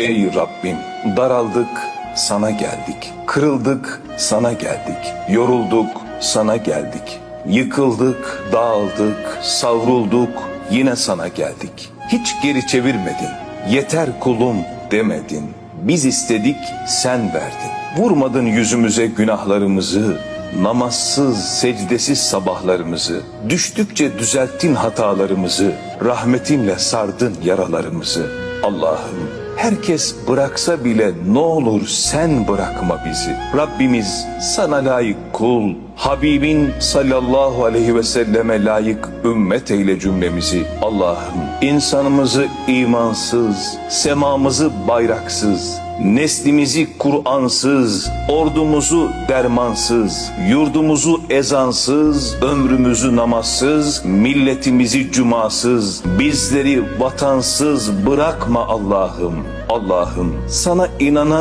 Ey Rabbim daraldık sana geldik. Kırıldık sana geldik. Yorulduk sana geldik. Yıkıldık, dağıldık, savrulduk yine sana geldik. Hiç geri çevirmedin. Yeter kulum demedin. Biz istedik sen verdin. Vurmadın yüzümüze günahlarımızı. Namazsız, secdesiz sabahlarımızı, düştükçe düzelttin hatalarımızı, rahmetinle sardın yaralarımızı. Allah'ım herkes bıraksa bile ne olur sen bırakma bizi. Rabbimiz sana layık kul, Habibin sallallahu aleyhi ve selleme layık ümmet eyle cümlemizi. Allah'ım insanımızı imansız, semamızı bayraksız, Neslimizi Kur'ansız, ordumuzu dermansız, yurdumuzu ezansız, ömrümüzü namazsız, milletimizi cumasız, bizleri vatansız bırakma Allah'ım. Allah'ım sana inanan